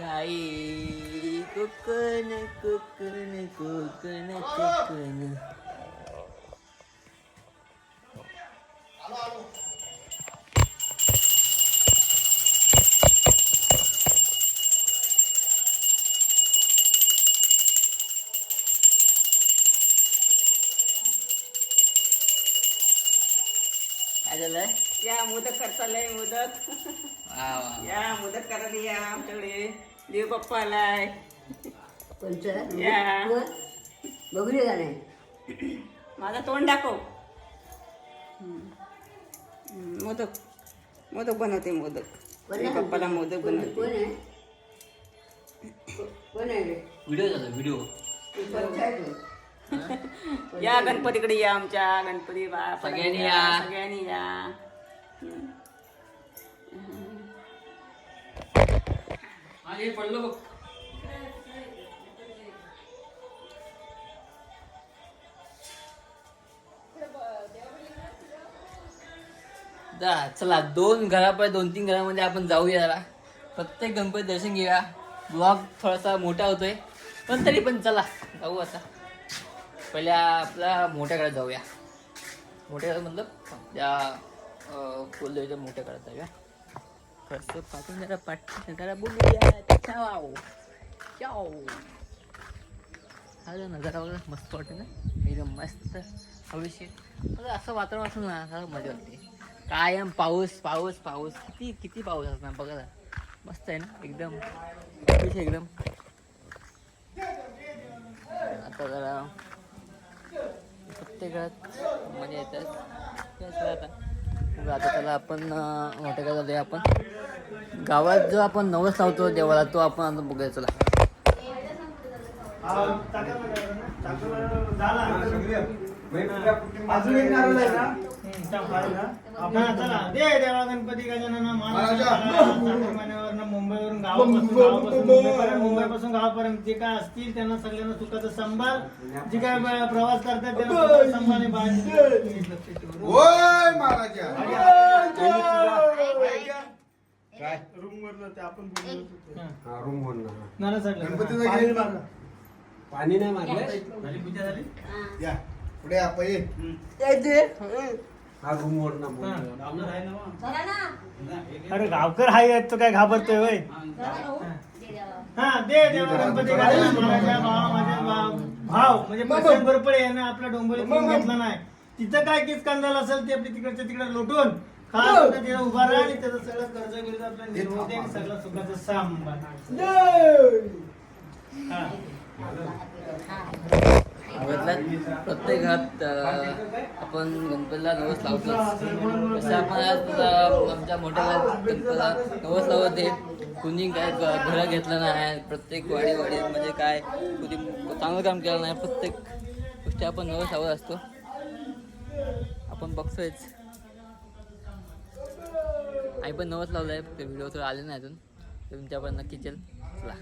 गाई. कोकण कोकण कोकण कोकण. या मोदक करतालय मोदक वा वा या मोदक करायला या आमच्याकडे. देव बाप्पा आलाय. पंच या. बघली का नाही माझा तोंड दाखव. हम्म. हम्म, मोदक. मोदक बनवते मोदक. देव बाप्पाला मोदक कोण बनवते. कोण आहे? को- कोण आहे रे? व्हिडिओ झाला व्हिडिओ. तू पंच आहे तू. या गणपतीकडे या आमच्या गणपती बाप्पाला सगळ्यांनी या. सगळ्यांनी या. खाली पडलं बघ जा चला दोन घरापर्यंत दोन तीन घरामध्ये आपण जाऊया जरा. प्रत्येक गणपती दर्शन घेऊया. ब्लॉग थोडासा मोठा होतोय पण तरी पण चला जाऊ आता. पहिल्या आपल्या मोठ्या घरात जाऊया. मोठ्या मतलब त्या कोल्हाच्या मोठ्याकडे जाऊया. कसं पाठवून जरा पाठ जरा बोलूया चाव चाव हा नजारा वगैरे मस्त वाटते ना एकदम मस्त हवेशीर मला असं वातावरण असून ना जरा मजा वाटते कायम पाऊस पाऊस पाऊस किती किती पाऊस असणार बघा जरा. मस्त आहे ना एकदम एकदम आता जरा प्रत्येक मजा येतात आता आता त्याला आपण अं, मोठ्या काय जाऊया आपण गावात जो आपण नवस लावतो देवाला तो आपण आता बघूया चला अजून एक नारळ आहे का? हा, चला. दे देवा गणपती गजानना मुंबईवरून गावापासून गावापासून मुंबईपर्यंत मुंबईपासून गावापर्यंत जे काय असतील त्यांना सगळ्यांना सुखाचा संभार. जे काय प्रवास करतात त्यांना सुखाचा संभार आणि बाहेर- ओय महाराजा! काय रूम वरलं ते आपण बोललो होतो. हा. हा रूम म्हणणार नारळ चढला. गणपतीचं पाणी घे. मारलं. पाणी नाही मारलं झाली पूजा झाली? या पुढे आपण ये हा रूम वर ना. अरे गावकर हाय आहेत तो काय घाबरतोय वय हा. दे देवा गणपती महाराजा भाव माझे भाव भाव. म्हणजे प्रशांत घोरपडे यानं आपला डोंबरी घेतला नाही. तिथं काय किस कंदाल असेल ते आपली तिकडच्या तिकडे लोटून होतं तिला उभा राहा आणि त्याचं सगळं कर्ज बिर्ज आणि सगळं सुखाचं सांभाळ. हा. बघितलं प्रत्येक घरात आपण गणपतीला नवस लावतो कसं आपण आज आमच्या मोठ्या घरात गणपतीला नवस लावत आहे. कुणी काय घरं घेतलं नाही. प्रत्येक वाडी वाडीत म्हणजे काय कुणी चांगलं काम केलं नाही. प्रत्येक गोष्टी आपण नवस लावत असतो. आपण बघतोयच. आई पण नवस लावलं आहे फक्त व्हिडिओ तर आले नाही अजून. तुमच्या पण नक्की चल. चला.